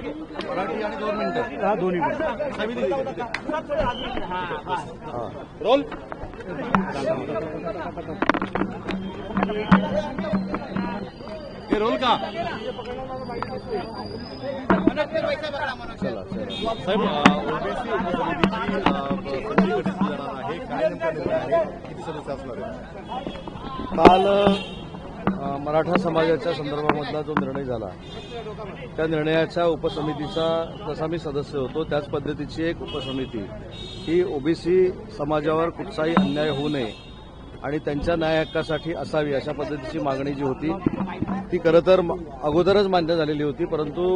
मराठी आणि दोन मिनिटं. हा दोन्ही? हा. रोल? हे रोल का? चला चला साहेब ओबीसी उपसमितीची आहे. काय नेमका निर्णय आहे? किती सदस्य असणार आहेत? काल मराठा समाजाच्या संदर्भामधला जो निर्णय झाला त्या निर्णयाच्या उपसमितीचा जसा मी सदस्य होतो त्याच पद्धतीची एक उपसमिती. ही ओबीसी समाजावर कुठचाही अन्याय होऊ नये आणि त्यांच्या न्याय हक्कासाठी असावी अशा पद्धतीची मागणी जी होती ती खरं तर म- अगोदरच मान्य झालेली होती परंतु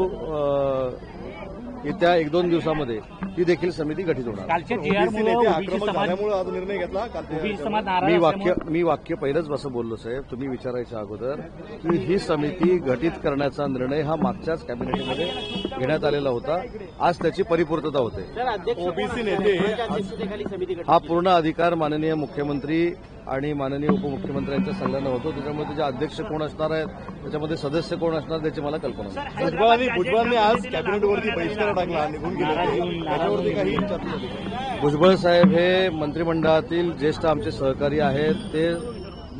येत्या एक दोन दिवसामध्ये ती देखील समिती गठीत होणार. कालच्या जी आर ओबीसी मुळे नेते ओबीसी आक्रमक समाज झाल्यामुळे आज निर्णय घेतला. काल ते- ओबीसी समाज नाराज मी वाक्य असल्यामुळे मी वाक्य पहिलंच असं बोललो साहेब. तुम्ही विचारायच्या अगोदर की ही समिती गठीत करण्याचा निर्णय हा मागच्याच कॅबिनेटमध्ये घेण्यात आलेला होता. आज त्याची परिपूर्तता होते. ओबीसी नेते हा पूर्ण अधिकार माननीय मुख्यमंत्री आणि माननीय उपमुख्यमंत्र्यांच्या सल्ल्यानं होतो. त्याच्यामुळे त्याचे अध्यक्ष कोण असणार आहेत त्याच्यामध्ये सदस्य कोण असणार त्याची मला कल्पना नाही. भुजबळांनी भुजबळांनी आज कॅबिनेटवरती बहिष्कार टाकला निघून गेले. त्याच्यावरती काही भुजबळ साहेब हे मंत्रिमंडळातील ज्येष्ठ आमचे सहकारी आहेत. ते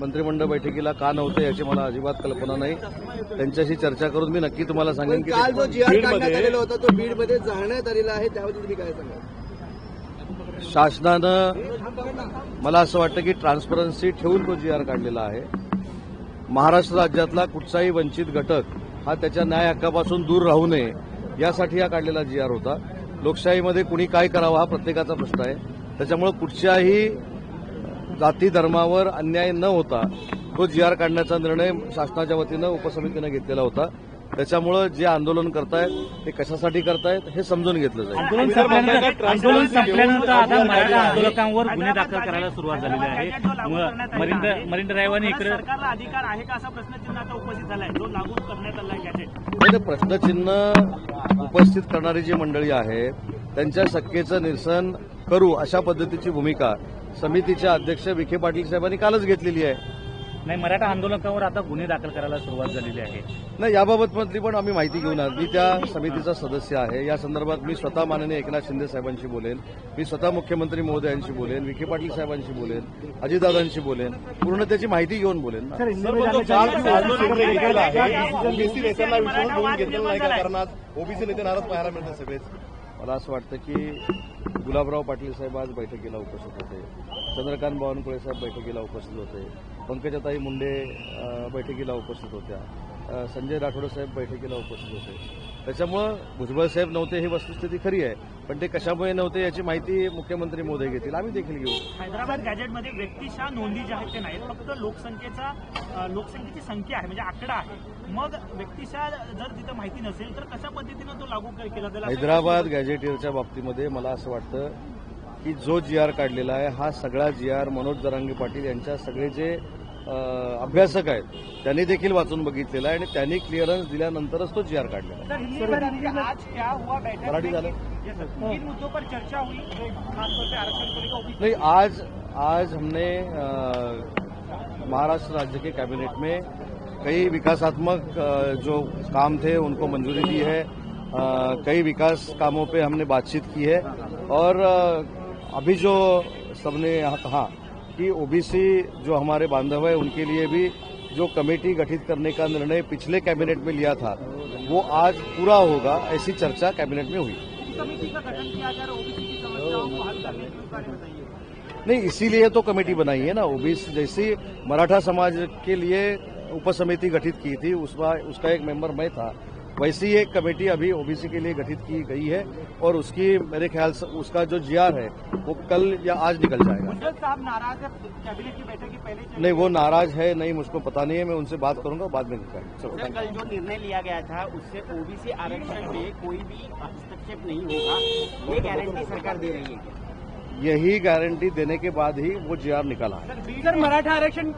मंत्रिमंडळ बैठकीला का नव्हते याची मला अजिबात कल्पना नाही. त्यांच्याशी चर्चा करून मी नक्की तुम्हाला सांगेन की काल जो ते- जी आर बीडमध्ये- काढण्यात आलेला होता तो बीडमध्ये जाळण्यात आलेला आहे त्याबद्दल तुम्ही काय सांगाल? शासनानं मला असं वाटतं की ट्रान्सपरन्सी ठेवून तो जी आर काढलेला आहे. महाराष्ट्र राज्यातला कुठचाही वंचित घटक हा त्याच्या न्याय हक्कापासून दूर राहू नये यासाठी हा काढलेला जी आर होता. लोकशाहीमध्ये कुणी काय करावं हा प्रत्येकाचा प्रश्न आहे. त्याच्यामुळं कुठच्याही जाती धर्मावर अन्याय न होता तो जी आर काढण्याचा निर्णय शासनाच्या वतीनं उपसमितीनं घेतलेला होता. त्याच्यामुळं जे आंदोलन करतायत ते कशासाठी करतायत हे समजून घेतलं जाईल. आंदोलन संपल्यानंतर आंदोलन संपल्यानंतर आता मराठा आंदोलकांवर गुन्हे दाखल करायला सुरुवात झालेली आहे. म- मरिंद मरिंद रायवानी इकडे सरकारला अधिकार आहे का असा प्रश्नचिन्ह आता उपस्थित झालाय? जो लागू करण्यात आलाय गॅजेट नाही, ते प्रश्नचिन्ह उपस्थित करणारी जी मंडळी आहेत त्यांच्या शक्येचं निरसन करू अशा पद्धतीची भूमिका समितीच्या अध्यक्ष विखे पाटील साहेबांनी कालच घेतलेली आहे. नाही मराठा आंदोलकांवर आता गुन्हे दाखल करायला सुरुवात झालेली आहे. नाही याबाबत मधली पण आम्ही माहिती घेऊन आलो. मी त्या समितीचा सदस्य आहे. या संदर्भात मी स्वतः माननीय एकनाथ शिंदे साहेबांशी बोलेन. मी स्वतः मुख्यमंत्री महोदयांशी बोलेन विखे पाटील साहेबांशी बोलेन अजितदादांशी बोलेन पूर्ण त्याची माहिती घेऊन बोलेन ओबीसी नेत्यांना विचारून घेतलेला नाही का ओबीसी नेते नाराज पाहायला मिळतात सगळेच. मला असं वाटतं की गुलाबराव पाटील साहेब आज बैठकीला उपस्थित होते. चंद्रकांत बावनकुळे साहेब बैठकीला उपस्थित होते. पंकजाताई मुंडे बैठकीला उपस्थित होत्या. संजय राठोड साहेब बैठकीला उपस्थित होते. त्याच्यामुळं भुजबळ साहेब नव्हते ही वस्तुस्थिती खरी आहे. पण ते कशामुळे नव्हते याची माहिती मुख्यमंत्री मोदी घेतील. आम्ही देखील घेऊ. हैदराबाद गॅजेटमध्ये व्यक्तिशः नोंदी ज्या आहेत ते नाहीत फक्त लोकसंख्येचा लोकसंख्येची संख्या आहे म्हणजे आकडा आहे. मग व्यक्तिशः जर तिथं माहिती नसेल तर कशा पद्धतीनं तो लागू केला जाईल? हैदराबाद गॅजेटियरच्या बाबतीमध्ये मला असं वाटतं की जो जी आर काढलेला आहे हा सगळा जी आर मनोज जरांगे पाटील यांच्या सगळे जे अभ्यासक आहेत. त्यांनी देखील वाचून बघितलेला आहे आणि त्यांनी क्लिअरन्स दिल्यानंतरच तो जी आर काढलेला आहे. सर हिंदी में आज क्या हुआ बैठक मराठी झालं. नहीं आज आज हमने महाराष्ट्र राज्य के कैबिनेट में कई विकासात्मक जो काम थे उनको मंजूरी दी है। कई विकास कामों पे हमने बातचीत की है। और अभी जो सबने यहाँ कहा कि ओबीसी जो हमारे बांधव है उनके लिए भी जो कमेटी गठित करने का निर्णय पिछले कैबिनेट में लिया था वो आज पूरा होगा ऐसी चर्चा कैबिनेट में हुई। समिति का गठन किया जा रहा ओबीसी की समस्याओं को हल करने के बारे में बताइए। नहीं इसीलिए तो कमेटी बनाई है ना ओबीसी जैसी मराठा समाज के लिए उपसमिति गठित की थी उसका उसका एक मेंबर मैं था। वैसी एक कमेटी अभी ओबीसी के लिए गठित की गई है और उसकी मेरे ख्याल से उसका जो जीआर है वो कल या आज निकल जाएगा। साहब नाराज़ है कैबिनेट की बैठक की पहले नहीं वो नाराज़ है नहीं मुझको पता नहीं है मैं उनसे बात करूँगा बाद में कल जो निर्णय लिया गया था उससे ओबीसी आरक्षण में कोई भी हस्तक्षेप नहीं होगा ये गारंटी सरकार दे रही है यही गारंटी देने के बाद ही वो जीआर निकाला है सर मराठा आरक्षण